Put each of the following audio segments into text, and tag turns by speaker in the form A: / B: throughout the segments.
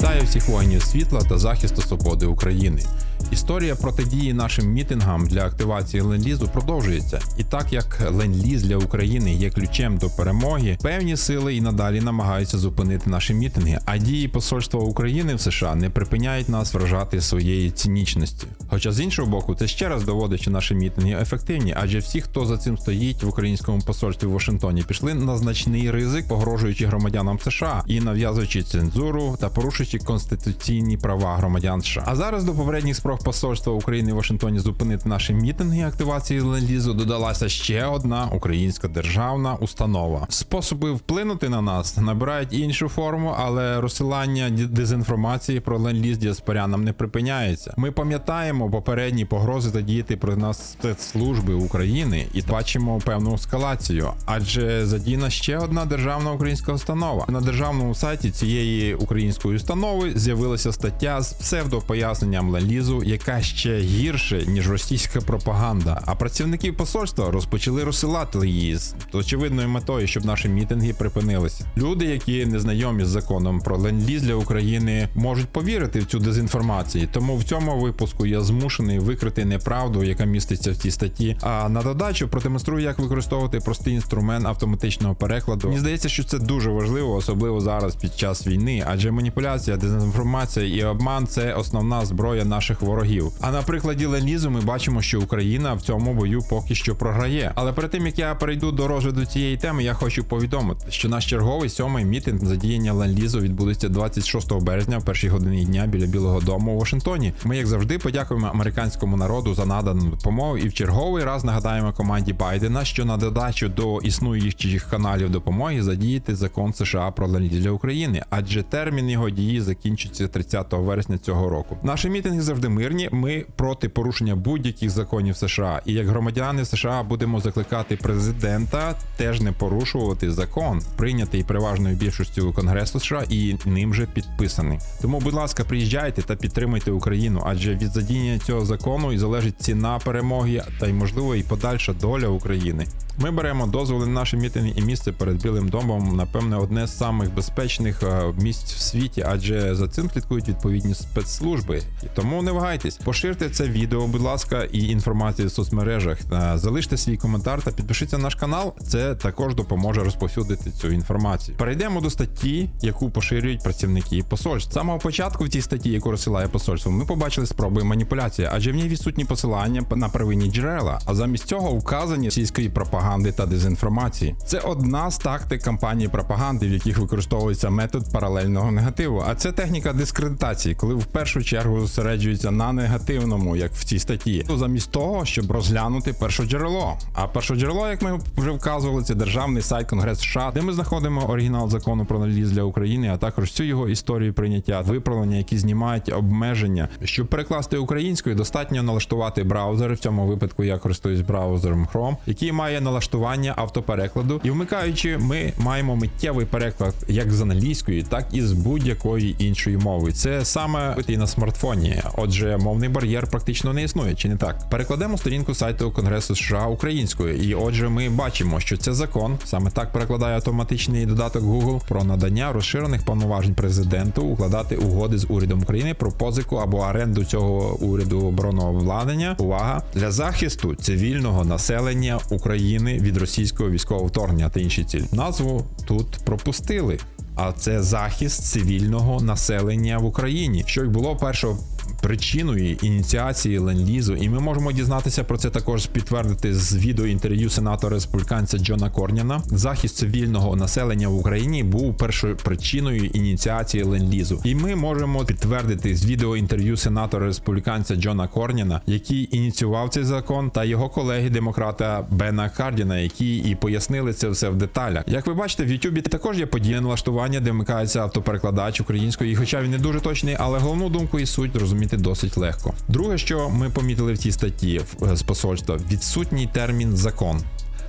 A: Вітаю всіх воїнів світла та захисту свободи України. Історія протидії нашим мітингам для активації ленд-лізу продовжується. І так як ленд-ліз для України є ключем до перемоги, певні сили і надалі намагаються зупинити наші мітинги, а дії посольства України в США не припиняють нас вражати своєї цинічності. Хоча з іншого боку, це ще раз доводить, що наші мітинги ефективні, адже всі, хто за цим стоїть в українському посольстві в Вашингтоні, пішли на значний ризик, погрожуючи громадянам США і нав'язуючи цензуру та порушуючи конституційні права громадян США. А зараз до попередніх спроб посольства України в Вашингтоні зупинити наші мітинги і акtivації ленд-лізу додалася ще одна українська державна установа. Способи вплинути на нас набирають іншу форму, але розсилання дезінформації про ленд-ліз діаспорянам не припиняється. Ми пам'ятаємо попередні погрози та діяти про нас спецслужби України і бачимо певну ескалацію, адже задіяна ще одна державна українська установа. На державному сайті цієї української установи з'явилася стаття з псевдопоясненням ленд-лізу, яка ще гірше ніж російська пропаганда. А працівники посольства розпочали розсилати її з очевидною метою, щоб наші мітинги припинилися. Люди, які не знайомі з законом про ленд-ліз для України, можуть повірити в цю дезінформацію. Тому в цьому випуску я змушений викрити неправду, яка міститься в цій статті. А на додачу продемонструю, як використовувати простий інструмент автоматичного перекладу. Мені здається, що це дуже важливо, особливо зараз під час війни, адже маніпуляція, дезінформація і обман це основна зброя наших ворогів. А на прикладі ленізу ми бачимо, що Україна в цьому бою поки що програє. Але перед тим як я перейду до розгляду цієї теми, я хочу повідомити, що наш черговий сьомий мітинг задіяння ленд-лізу відбудеться 26 березня в першій годині дня біля Білого Дому у Вашингтоні. Ми, як завжди, подякуємо американському народу за надану допомогу і в черговий раз нагадаємо команді Байдена, що на додачу до існуючих каналів допомоги задіяти закон США про ленд-ліз для України, адже термін його дії закінчиться 30 вересня цього року. Наші мітинги завжди мирні. Ми проти порушення будь-яких законів США. І як громадяни США будемо закликати президента теж не порушувати закон, прийнятий переважною більшістю Конгресу США і ним же підписаний. Тому, будь ласка, приїжджайте та підтримуйте Україну, адже від задіяння цього закону і залежить ціна перемоги, та й можливо і подальша доля України. Ми беремо дозволи на наші мітинги і місце перед Білим домом, напевне, одне з самих безпечних е, місць в світі, адже за цим слідкують відповідні спецслужби. Тому не вагайтесь, поширте це відео, будь ласка, і інформацію в соцмережах. Е, Залиште свій коментар та підпишіться на наш канал. Це також допоможе розповсюдити цю інформацію. Перейдемо до статті, яку поширюють працівники посольств. З самого початку в цій статті, яку розсилає посольство, ми побачили спроби маніпуляції, адже в ній відсутні посилання на первинні джерела, а замість цього вказані російської пропаганди та дезінформації. Це одна з тактик кампанії пропаганди, в яких використовується метод паралельного негативу. А це техніка дискредитації, коли в першу чергу зосереджується на негативному, як в цій статті, замість того, щоб розглянути першоджерело. А першоджерело, як ми вже вказували, це державний сайт Конгрес США, де ми знаходимо оригінал закону про наліз для України, а також всю його історію прийняття, виправлення, які знімають обмеження. Щоб перекласти українською, достатньо налаштувати браузер. В цьому випадку я користуюсь браузером Chrome, який має налаштування автоперекладу. І вмикаючи, ми маємо миттєвий переклад як з англійської, так і з будь-якої іншої мови. Це саме і на смартфоні. Отже, мовний бар'єр практично не існує, чи не так? Перекладемо сторінку сайту Конгресу США українською, і отже, ми бачимо, що це закон саме так перекладає автоматичний додаток Google про надання розширених повноважень президенту укладати угоди з урядом України про позику або оренду цього уряду оборонного владення. Увага для захисту цивільного населення України від російського військового вторгнення та інші цілі. Назву тут пропустили. А це захист цивільного населення в Україні, що й було першого причиною ініціації ленд-лізу, і ми можемо дізнатися про це також підтвердити з відеоінтерв'ю сенатора республіканця Джона Корняна. Захист цивільного населення в Україні був першою причиною ініціації ленд-лізу. І ми можемо підтвердити з відеоінтерв'ю сенатора республіканця Джона Корняна, який ініціював цей закон, та його колеги демократа Бена Кардіна, які і пояснили це все в деталях. Як ви бачите, в Ютубі також є подія налаштування, де вмикається автоперекладач українською, і хоча він не дуже точний, але головну думку і суть розуміти досить легко. Друге, що ми помітили в цій статті в- з посольства, відсутній термін закон.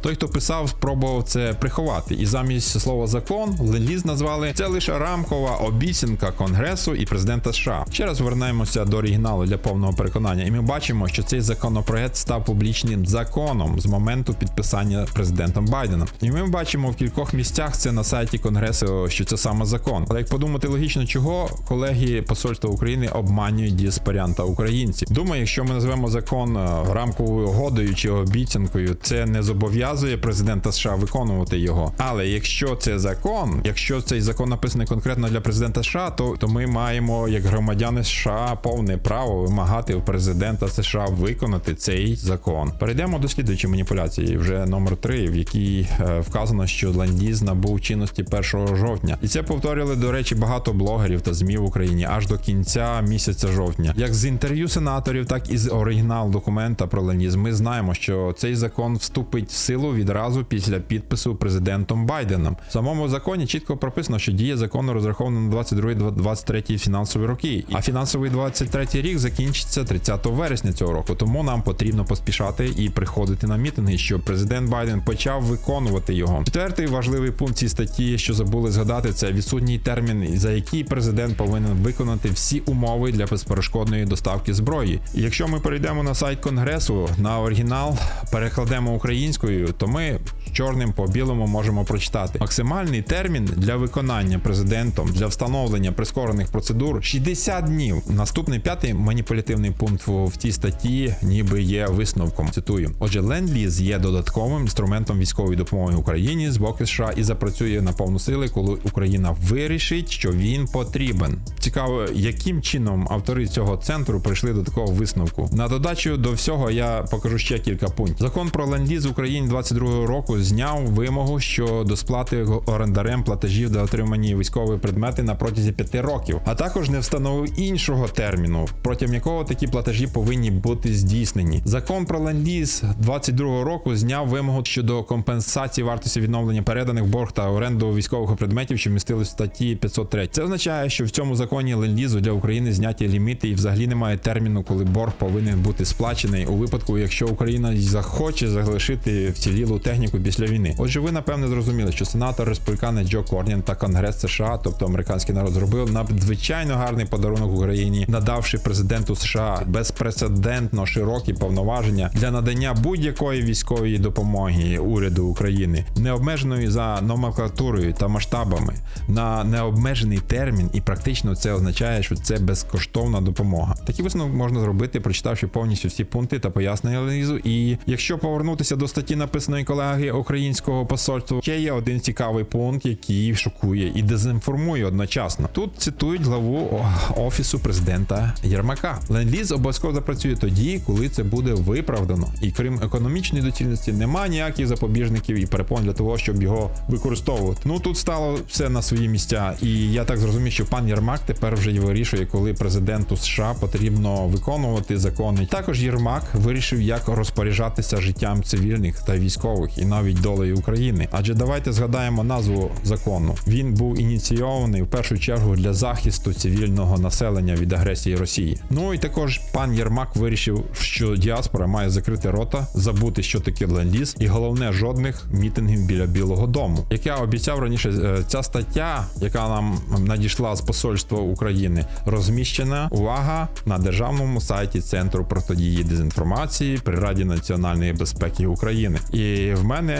A: Той, хто писав, спробував це приховати, і замість слова закон ленд-ліз назвали це лише рамкова обіцянка Конгресу і президента США. Ще раз вернемося до оригіналу для повного переконання, і ми бачимо, що цей законопроект став публічним законом з моменту підписання президентом Байденом. І ми бачимо в кількох місцях це на сайті Конгресу, що це саме закон. Але як подумати логічно, чого колеги посольства України обманюють діаспорянта українців? Думаю, якщо ми назвемо закон е, рамковою угодою чи обіцянкою, це не зобов'язує президента США виконувати його. Але якщо це закон, якщо цей закон написаний конкретно для президента США, то, то ми маємо як громадяни США повне право вимагати у президента США виконати цей закон. Перейдемо до слідуючої маніпуляції, вже номер 3, в якій е, вказано, що ленд-ліз набув чинності 1 жовтня, і це повторювали до речі багато блогерів та змі в Україні аж до кінця місяця жовтня. Як з інтерв'ю сенаторів, так і з оригінал документа про ленд-ліз ми знаємо, що цей закон вступить в силу відразу після підпису президентом Байденом. В самому законі чітко прописано, що дія закону розрахована на 22-23 фінансові роки, а фінансовий 23 рік закінчиться 30 вересня цього року. Тому нам потрібно поспішати і приходити на мітинги, щоб президент Байден почав виконувати його. Четвертий важливий пункт цієї статті, що забули згадати, це відсутній термін, за який президент повинен виконати всі умови для безперешкодної доставки зброї. Якщо ми перейдемо на сайт конгресу на оригінал, перекладемо українською, то ми чорним по білому можемо прочитати максимальний термін для виконання президентом для встановлення прискорених процедур 60 днів. Наступний п'ятий маніпулятивний пункт в цій статті, ніби є висновком. Цитую: отже, ленд-ліз є додатковим інструментом військової допомоги Україні з боку США і запрацює на повну сили, коли Україна вирішить, що він потрібен. Цікаво, яким чином автори цього центру прийшли до такого висновку. На додачу до всього я покажу ще кілька пунктів. Закон про ленд-ліз в Україні 22 року зняв вимогу щодо сплати орендарем платежів за отримані військові предмети на протязі 5 років, а також не встановив іншого терміну, протягом якого такі платежі повинні бути здійснені. Закон про ленд-ліз 22 року зняв вимогу щодо компенсації вартості відновлення переданих борг та оренду військових предметів, що містились в статті 503. Це означає, що в цьому законі ленд-лізу для України зняті ліміти і взагалі немає терміну, коли борг повинен бути сплачений у випадку, якщо Україна захоче залишити вцілілу техніку після війни. Отже, ви напевне зрозуміли, що сенатор республіканець Джо Корнін та Конгрес США, тобто американський народ, зробив надзвичайно гарний подарунок Україні, надавши президенту США безпрецедентно широкі повноваження для надання будь-якої військової допомоги уряду України, необмеженої за номенклатурою та масштабами на необмежений термін, і практично це означає, що це безкоштовна допомога. Такий висновок можна зробити, прочитавши повністю всі пункти та пояснення аналізу. І якщо повернутися до статті, написаної колеги українського посольства, ще є один цікавий пункт, який шокує і дезінформує одночасно. Тут цитують главу офісу президента Єрмака. Ленд-ліз обов'язково запрацює тоді, коли це буде виправдано. І крім економічної доцільності, немає ніяких запобіжників і перепон для того, щоб його використовувати. Ну тут стало все на свої місця, і я так зрозумів, що пан Єрмак тепер вже й вирішує, коли президенту США потрібно виконувати закони. Також Єрмак вирішив, як розпоряджатися життям цивільних та військових і навіть долею України. Адже давайте згадаємо назву закону. Він був ініційований в першу чергу для захисту цивільного населення від агресії Росії. Ну і також пан Єрмак вирішив, що діаспора має закрити рота, забути, що таке ленд-ліз, і головне жодних мітингів біля Білого Дому. Як я обіцяв раніше, е, ця стаття, яка нам надійшла з посольства України, розміщена увага на державному сайті Центру протидії дезінформації при Раді національної безпеки України. І в мене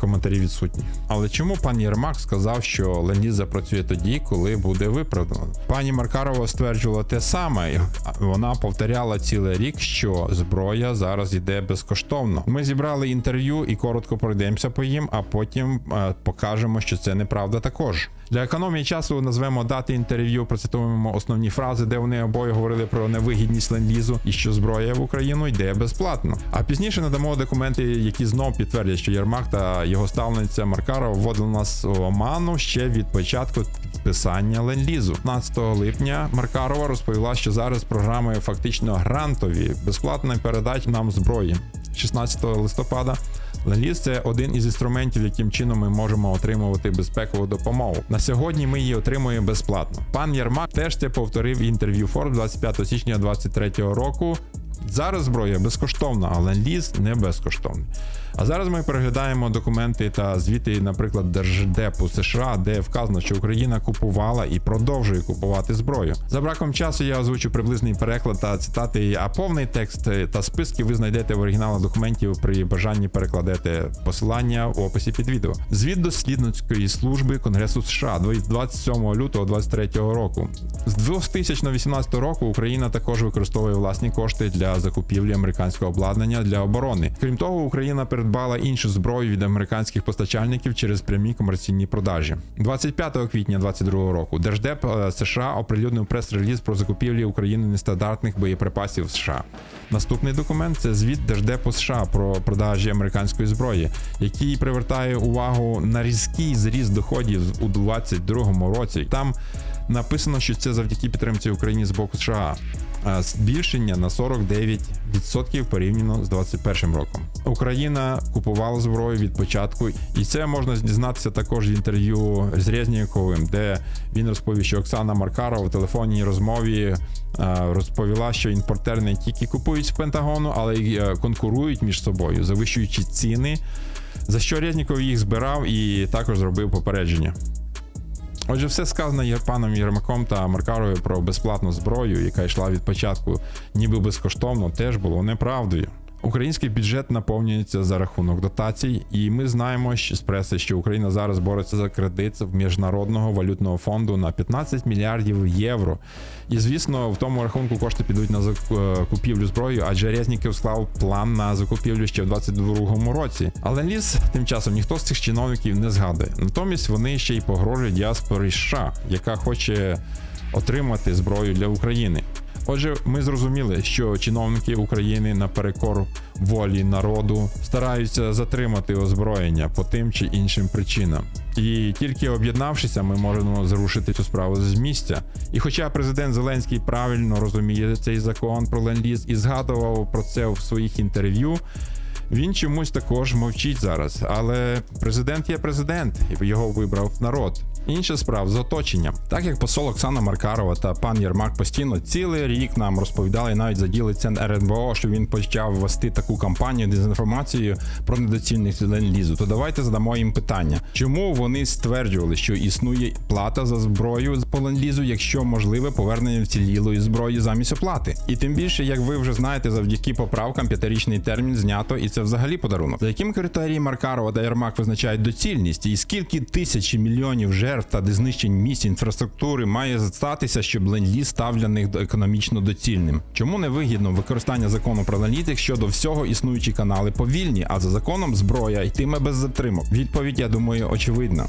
A: коментарі відсутні. Але чому пан Єрмак сказав, що ленд-ліз запрацює тоді, коли буде виправдано? Пані Маркарова стверджувала те саме. Вона повторяла цілий рік, що зброя зараз йде безкоштовно. Ми зібрали інтерв'ю і коротко пройдемося по їм, а потім е, покажемо, що це неправда також. Для економії часу назвемо дати інтерв'ю, процитуємо основні фрази, де вони обоє говорили про невигідність ленд-лізу і що зброя в Україну йде безплатно. А пізніше надамо документи, які знов підтвердять, що Єрмак та його ставлениця Маркарова вводили нас в оману ще від початку підписання ленд-лізу. 15 липня Маркарова розповіла, що зараз програми фактично грантові, безплатна передача нам зброї. 16 листопада Ленд-ліз – це один із інструментів, яким чином ми можемо отримувати безпекову допомогу. На сьогодні ми її отримуємо безплатно. Пан Єрмак теж це повторив в інтерв'ю Forbes 25 січня 2023 року. Зараз зброя безкоштовна, а ленд-ліз не безкоштовний. А зараз ми переглядаємо документи та звіти, наприклад, Держдепу США, де вказано, що Україна купувала і продовжує купувати зброю. За браком часу я озвучу приблизний переклад та цитати, а повний текст та списки ви знайдете в оригіналах документів при бажанні перекладете посилання в описі під відео. Звіт дослідницької служби Конгресу США 27 лютого 2023 року. З 2018 року Україна також використовує власні кошти для закупівлі американського обладнання для оборони. Крім того, Україна передбала іншу зброю від американських постачальників через прямі комерційні продажі. 25 квітня 2022 року Держдеп е, США оприлюднив прес-реліз про закупівлі України нестандартних боєприпасів США. Наступний документ це звіт Держдепу США про продажі американської зброї, який привертає увагу на різкий зріст доходів у 2022 році. Там написано, що це завдяки підтримці України з боку США. Збільшення на 49% порівняно з 2021 роком. Україна купувала зброю від початку, і це можна дізнатися також в інтерв'ю з Резніковим, де він розповів, що Оксана Маркарова в телефонній розмові е, розповіла, що імпортери не тільки купують з Пентагону, але й е, конкурують між собою, завищуючи ціни. За що Резніков їх збирав і також зробив попередження. Отже, все сказано є паном Єрмаком та Маркаровою про безплатну зброю, яка йшла від початку, ніби безкоштовно, теж було неправдою. Український бюджет наповнюється за рахунок дотацій, і ми знаємо що- з преси, що Україна зараз бореться за кредит в міжнародного валютного фонду на 15 мільярдів євро. І звісно, в тому рахунку кошти підуть на закупівлю зброї, адже Резніков склав план на закупівлю ще в 2022 році. Але ліс тим часом ніхто з цих чиновників не згадує. Натомість вони ще й погрожують діаспорі США, яка хоче отримати зброю для України. Отже, ми зрозуміли, що чиновники України наперекор волі народу стараються затримати озброєння по тим чи іншим причинам. І тільки об'єднавшися, ми можемо зрушити цю справу з місця. І хоча президент Зеленський правильно розуміє цей закон про ленд-ліз і згадував про це в своїх інтерв'ю. Він чомусь також мовчить зараз, але президент є президент, і його вибрав народ. Інша справа з оточенням. Так як посол Оксана Маркарова та пан Єрмак постійно цілий рік нам розповідали навіть за ділиця РНБО, що він почав вести таку кампанію дезінформацію про недоцільність ленд-лізу, то давайте задамо їм питання, чому вони стверджували, що існує плата за зброю по ленд-лізу, якщо можливе повернення вцілілої зброї замість оплати. І тим більше, як ви вже знаєте, завдяки поправкам п'ятирічний термін знято, і це взагалі подарунок. За яким критерії Маркарова та Єрмак визначають доцільність, і скільки тисяч мільйонів жертв та знищень місць інфраструктури має статися, щоб ленд-ліз став для них економічно доцільним? Чому не вигідно використання закону про ленд-ліз, якщо до всього існуючі канали повільні, а за законом зброя йтиме без затримок? Відповідь, я думаю, очевидна.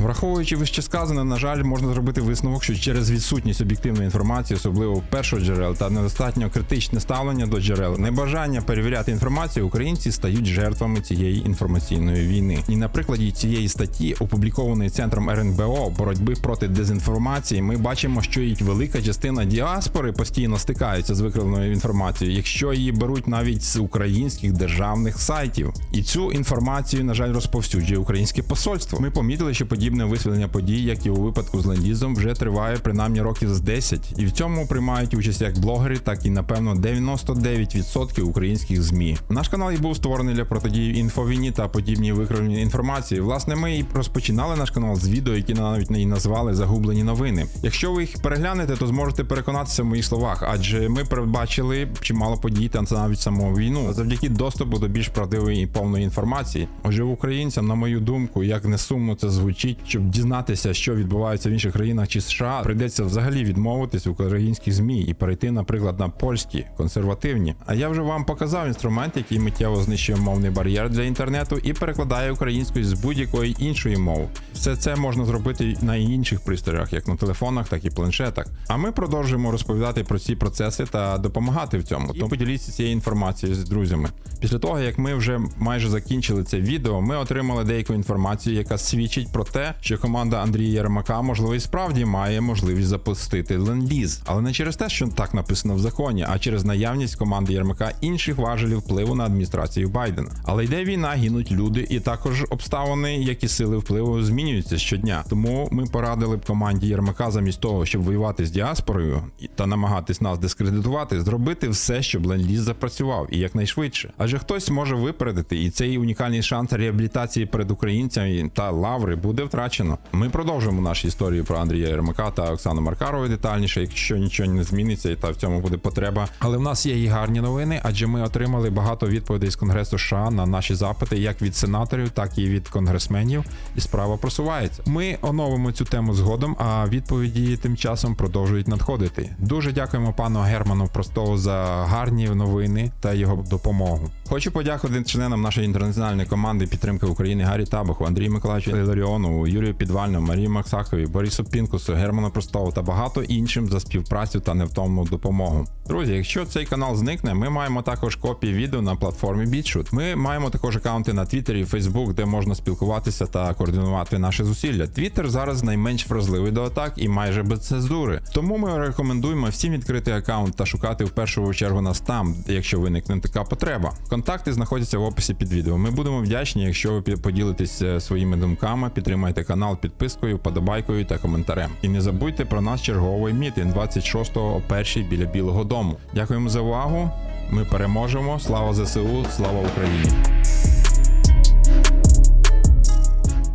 A: Враховуючи вище сказане, на жаль, можна зробити висновок, що через відсутність об'єктивної інформації, особливо першоджерел, та недостатньо критичне ставлення до джерел, небажання перевіряти інформацію, українці стають жертвами цієї інформаційної війни. І на прикладі цієї статті, опублікованої центром РНБО боротьби проти дезінформації, ми бачимо, що і велика частина діаспори постійно стикається з викраденою інформацією, якщо її беруть навіть з українських державних сайтів. І цю інформацію, на жаль, розповсюджує українське посольство. Ми помітили, що подібне висвітлення подій, як і у випадку з лендізом, вже триває принаймні років з 10. І в цьому приймають участь як блогери, так і напевно 99% українських змі. Наш канал і був створений для протидії інфовійні та подібній викривленій інформації. Власне, ми і розпочинали наш канал з відео, які навіть і назвали загублені новини. Якщо ви їх переглянете, то зможете переконатися в моїх словах, адже ми передбачили чимало подій та навіть саму війну завдяки доступу до більш правдивої і повної інформації. Отже, українцям, на мою думку, як не сумно це звучить, щоб дізнатися, що відбувається в інших країнах чи США, прийдеться взагалі відмовитись українських змі і перейти, наприклад, на польські консервативні. А я вже вам показав інструмент, який миттєво знищує мовний бар'єр для інтернету і перекладає українською з будь-якої іншої мови. Все це можна зробити на інших пристроях, як на телефонах, так і планшетах. А ми продовжуємо розповідати про ці процеси та допомагати в цьому. Тому поділіться цією інформацією з друзями. Після того, як ми вже майже закінчили це відео, ми отримали деяку інформацію, яка свідчить про те, що команда Андрія Єрмака, можливо, і справді має можливість запустити ленд-ліз. але не через те, що так написано в законі, а через наявність команди Єрмака інших важелів впливу на адміністрацію Байдена. Але йде війна, гинуть люди, і також обставини, які сили впливу змінюються щодня. Тому ми порадили б команді Єрмака, замість того, щоб воювати з діаспорою та намагатись нас дискредитувати, зробити все, щоб ленд-ліз запрацював і якнайшвидше. Адже хтось може випередити, і цей унікальний шанс реабілітації перед українцями та лаври буде втрачено. Ми продовжуємо нашу історію про Андрія Єрмака та Оксану Маркарову детальніше, якщо нічого не зміниться, і та в цьому буде потреба. Але в нас є і гарні новини, адже ми отримали багато відповідей з Конгресу США на наші запити, як від сенаторів, так і від конгресменів. І справа просувається. Ми оновимо цю тему згодом, а відповіді тим часом продовжують надходити. Дуже дякуємо пану Герману Простову за гарні новини та його допомогу. Хочу подякувати членам нашої інтернаціональної команди підтримки України Гаррі Табаху, Андрію Миколаївичу Іларіонову, Юрію Підвальному, Марії Максакові, Борису Пінкусу, Герману Простову та багато іншим за співпрацю та невтомну допомогу. Друзі, якщо цей канал зникне, ми маємо також копії відео на платформі BitChute. Ми маємо також акаунти на Твіттері і Фейсбук, де можна спілкуватися та координувати наші зусилля. Твіттер зараз найменш вразливий до атак і майже без цензури. Тому ми рекомендуємо всім відкрити акаунт та шукати в першу чергу нас там, якщо виникне така потреба. Контакти знаходяться в описі під відео. Ми будемо вдячні, якщо ви поділитесь е, своїми думками, підтримайте канал підпискою, подобайкою та коментарем. І не забудьте про наш черговий мітинг 26-го о першій біля Білого Дому. Дякуємо за увагу. Ми переможемо. Слава ЗСУ, слава Україні!